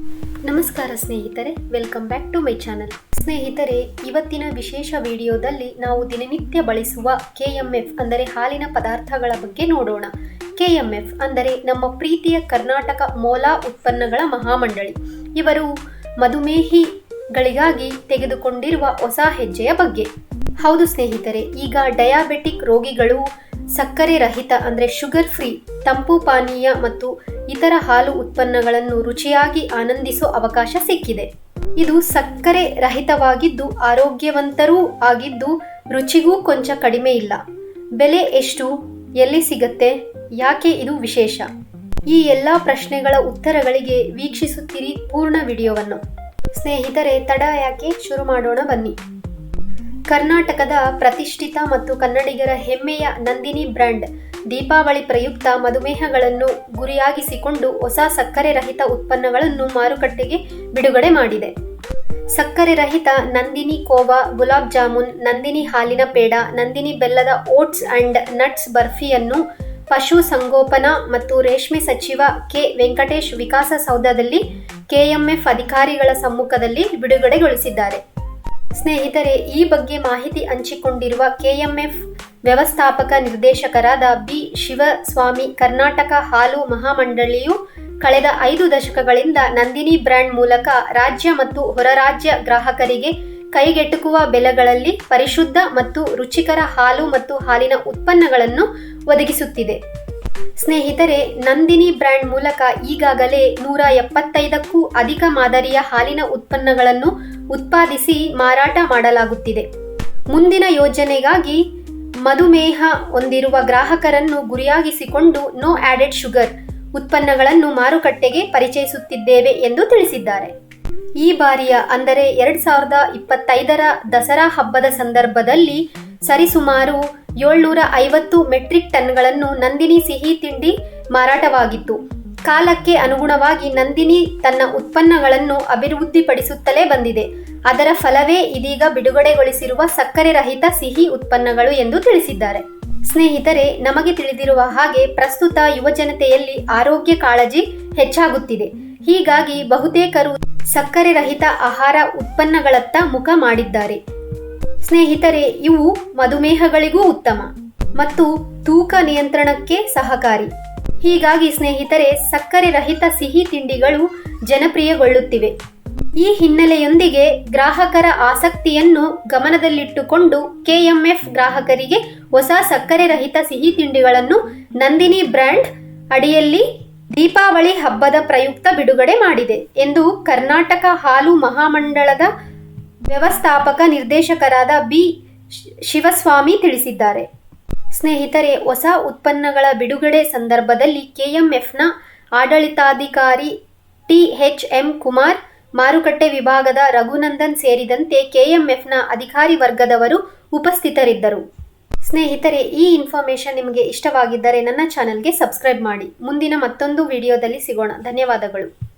ನಮಸ್ಕಾರ ಸ್ನೇಹಿತರೆ welcome back to my channel ಸ್ನೇಹಿತರೆ, ಇವತ್ತಿನ ವಿಶೇಷ ವಿಡಿಯೋದಲ್ಲಿ ನಾವು ದಿನನಿತ್ಯ ಬಳಸುವ ಕೆಎಂಎಫ್ ಅಂದರೆ ಹಾಲಿನ ಪದಾರ್ಥಗಳ ಬಗ್ಗೆ ನೋಡೋಣ. ಕೆಎಂಎಫ್ ಅಂದರೆ ನಮ್ಮ ಪ್ರೀತಿಯ ಕರ್ನಾಟಕ ಮೋಲಾ ಉತ್ಪನ್ನಗಳ ಮಹಾಮಂಡಳಿ. ಇವರು ಮಧುಮೇಹಿಗಳಿಗಾಗಿ ತೆಗೆದುಕೊಂಡಿರುವ ಹೊಸ ಹೆಜ್ಜೆಯ ಬಗ್ಗೆ. ಹೌದು ಸ್ನೇಹಿತರೆ, ಈಗ ಡಯಾಬೆಟಿಕ್ ರೋಗಿಗಳು ಸಕ್ಕರೆ ರಹಿತ ಅಂದರೆ ಶುಗರ್ ಫ್ರೀ ತಂಪು ಪಾನೀಯ ಮತ್ತು ಇತರ ಹಾಲು ಉತ್ಪನ್ನಗಳನ್ನು ರುಚಿಯಾಗಿ ಆನಂದಿಸೋ ಅವಕಾಶ ಸಿಕ್ಕಿದೆ. ಇದು ಸಕ್ಕರೆ ರಹಿತವಾಗಿದ್ದು ಆರೋಗ್ಯವಂತರೂ ಆಗಿದ್ದು ರುಚಿಗೂ ಕೊಂಚ ಕಡಿಮೆ ಇಲ್ಲ. ಬೆಲೆ ಎಷ್ಟು, ಎಲ್ಲಿ ಸಿಗತ್ತೆ, ಯಾಕೆ ಇದು ವಿಶೇಷ? ಈ ಎಲ್ಲ ಪ್ರಶ್ನೆಗಳ ಉತ್ತರಗಳಿಗೆ ವೀಕ್ಷಿಸುತ್ತೀರಿ ಪೂರ್ಣ ವಿಡಿಯೋವನ್ನು. ಸ್ನೇಹಿತರೆ, ತಡ ಯಾಕೆ? ಶುರು ಮಾಡೋಣ ಬನ್ನಿ. ಕರ್ನಾಟಕದ ಪ್ರತಿಷ್ಠಿತ ಮತ್ತು ಕನ್ನಡಿಗರ ಹೆಮ್ಮೆಯ ನಂದಿನಿ ಬ್ರ್ಯಾಂಡ್, ದೀಪಾವಳಿ ಪ್ರಯುಕ್ತ ಮಧುಮೇಹಗಳನ್ನು ಗುರಿಯಾಗಿಸಿಕೊಂಡು ಹೊಸ ಸಕ್ಕರೆ ರಹಿತ ಉತ್ಪನ್ನಗಳನ್ನು ಮಾರುಕಟ್ಟೆಗೆ ಬಿಡುಗಡೆ ಮಾಡಿದೆ. ಸಕ್ಕರೆ ರಹಿತ ನಂದಿನಿ ಕೋವಾ, ಗುಲಾಬ್ ಜಾಮೂನ್, ನಂದಿನಿ ಹಾಲಿನ ಪೇಡ, ನಂದಿನಿ ಬೆಲ್ಲದ ಓಟ್ಸ್ ಅಂಡ್ ನಟ್ಸ್ ಬರ್ಫಿಯನ್ನು ಪಶು ಸಂಗೋಪನಾ ಮತ್ತು ರೇಷ್ಮೆ ಸಚಿವ ಕೆ. ವೆಂಕಟೇಶ್ ವಿಕಾಸಸೌಧದಲ್ಲಿ ಕೆಎಂಎಫ್ ಅಧಿಕಾರಿಗಳ ಸಮ್ಮುಖದಲ್ಲಿ ಬಿಡುಗಡೆಗೊಳಿಸಿದ್ದಾರೆ. ಸ್ನೇಹಿತರೆ, ಈ ಬಗ್ಗೆ ಮಾಹಿತಿ ಹಂಚಿಕೊಂಡಿರುವ ಕೆಎಂಎಫ್ ವ್ಯವಸ್ಥಾಪಕ ನಿರ್ದೇಶಕರಾದ ಬಿ. ಶಿವಸ್ವಾಮಿ, ಕರ್ನಾಟಕ ಹಾಲು ಮಹಾಮಂಡಳಿಯು ಕಳೆದ ಐದು ದಶಕಗಳಿಂದ ನಂದಿನಿ ಬ್ರ್ಯಾಂಡ್ ಮೂಲಕ ರಾಜ್ಯ ಮತ್ತು ಹೊರರಾಜ್ಯ ಗ್ರಾಹಕರಿಗೆ ಕೈಗೆಟುಕುವ ಬೆಲೆಗಳಲ್ಲಿ ಪರಿಶುದ್ಧ ಮತ್ತು ರುಚಿಕರ ಹಾಲು ಮತ್ತು ಹಾಲಿನ ಉತ್ಪನ್ನಗಳನ್ನು ಒದಗಿಸುತ್ತಿದೆ. ಸ್ನೇಹಿತರೆ, ನಂದಿನಿ ಬ್ರ್ಯಾಂಡ್ ಮೂಲಕ ಈಗಾಗಲೇ ನೂರ ಎಪ್ಪತ್ತೈದಕ್ಕೂ ಅಧಿಕ ಮಾದರಿಯ ಹಾಲಿನ ಉತ್ಪನ್ನಗಳನ್ನು ಉತ್ಪಾದಿಸಿ ಮಾರಾಟ ಮಾಡಲಾಗುತ್ತಿದೆ. ಮುಂದಿನ ಯೋಜನೆಗಾಗಿ ಮಧುಮೇಹ ಹೊಂದಿರುವ ಗ್ರಾಹಕರನ್ನು ಗುರಿಯಾಗಿಸಿಕೊಂಡು ನೋ ಆಡೆಡ್ ಶುಗರ್ ಉತ್ಪನ್ನಗಳನ್ನು ಮಾರುಕಟ್ಟೆಗೆ ಪರಿಚಯಿಸುತ್ತಿದ್ದೇವೆ ಎಂದು ತಿಳಿಸಿದ್ದಾರೆ. ಈ ಬಾರಿಯ ಅಂದರೆ ಎರಡ್ ಸಾವಿರದ ಇಪ್ಪತ್ತೈದರ ದಸರಾ ಹಬ್ಬದ ಸಂದರ್ಭದಲ್ಲಿ ಸರಿಸುಮಾರು ಏಳ್ನೂರ ಐವತ್ತು ಮೆಟ್ರಿಕ್ ಟನ್ಗಳನ್ನು ನಂದಿನಿ ಸಿಹಿ ತಿಂಡಿ ಮಾರಾಟವಾಗಿತ್ತು. ಕಾಲಕ್ಕೆ ಅನುಗುಣವಾಗಿ ನಂದಿನಿ ತನ್ನ ಉತ್ಪನ್ನಗಳನ್ನು ಅಭಿವೃದ್ಧಿಪಡಿಸುತ್ತಲೇ ಬಂದಿದೆ. ಅದರ ಫಲವೇ ಇದೀಗ ಬಿಡುಗಡೆಗೊಳಿಸಿರುವ ಸಕ್ಕರೆ ರಹಿತ ಸಿಹಿ ಉತ್ಪನ್ನಗಳು ಎಂದು ತಿಳಿಸಿದ್ದಾರೆ. ಸ್ನೇಹಿತರೆ, ನಮಗೆ ತಿಳಿದಿರುವ ಹಾಗೆ ಪ್ರಸ್ತುತ ಯುವಜನತೆಯಲ್ಲಿ ಆರೋಗ್ಯ ಕಾಳಜಿ ಹೆಚ್ಚಾಗುತ್ತಿದೆ. ಹೀಗಾಗಿ ಬಹುತೇಕರು ಸಕ್ಕರೆ ರಹಿತ ಆಹಾರ ಉತ್ಪನ್ನಗಳತ್ತ ಮುಖ ಮಾಡಿದ್ದಾರೆ. ಸ್ನೇಹಿತರೆ, ಇವು ಮಧುಮೇಹಗಳಿಗೂ ಉತ್ತಮ ಮತ್ತು ತೂಕ ನಿಯಂತ್ರಣಕ್ಕೆ ಸಹಕಾರಿ. ಹೀಗಾಗಿ ಸ್ನೇಹಿತರೆ, ಸಕ್ಕರೆ ರಹಿತ ಸಿಹಿ ತಿಂಡಿಗಳು ಜನಪ್ರಿಯಗೊಳ್ಳುತ್ತಿವೆ. ಈ ಹಿನ್ನೆಲೆಯೊಂದಿಗೆ ಗ್ರಾಹಕರ ಆಸಕ್ತಿಯನ್ನು ಗಮನದಲ್ಲಿಟ್ಟುಕೊಂಡು ಕೆಎಂಎಫ್ ಗ್ರಾಹಕರಿಗೆ ಹೊಸ ಸಕ್ಕರೆ ರಹಿತ ಸಿಹಿ ತಿಂಡಿಗಳನ್ನು ನಂದಿನಿ ಬ್ರ್ಯಾಂಡ್ ಅಡಿಯಲ್ಲಿ ದೀಪಾವಳಿ ಹಬ್ಬದ ಪ್ರಯುಕ್ತ ಬಿಡುಗಡೆ ಮಾಡಿದೆ ಎಂದು ಕರ್ನಾಟಕ ಹಾಲು ಮಹಾಮಂಡಳದ ವ್ಯವಸ್ಥಾಪಕ ನಿರ್ದೇಶಕರಾದ ಬಿ ಶಿವಸ್ವಾಮಿ ತಿಳಿಸಿದ್ದಾರೆ. ಸ್ನೇಹಿತರೆ, ಹೊಸ ಉತ್ಪನ್ನಗಳ ಬಿಡುಗಡೆ ಸಂದರ್ಭದಲ್ಲಿ ಕೆಎಂಎಫ್ನ ಆಡಳಿತಾಧಿಕಾರಿ ಟಿಎಚ್ಎಂ ಕುಮಾರ್, ಮಾರುಕಟ್ಟೆ ವಿಭಾಗದ ರಘುನಂದನ್ ಸೇರಿದಂತೆ ಕೆಎಂಎಫ್ನ ಅಧಿಕಾರಿ ವರ್ಗದವರು ಉಪಸ್ಥಿತರಿದ್ದರು. ಸ್ನೇಹಿತರೆ, ಈ ಇನ್ಫಾರ್ಮೇಶನ್ ನಿಮಗೆ ಇಷ್ಟವಾಗಿದ್ದರೆ ನನ್ನ ಚಾನೆಲ್ಗೆ ಸಬ್ಸ್ಕ್ರೈಬ್ ಮಾಡಿ. ಮುಂದಿನ ಮತ್ತೊಂದು ವಿಡಿಯೋದಲ್ಲಿ ಸಿಗೋಣ. ಧನ್ಯವಾದಗಳು.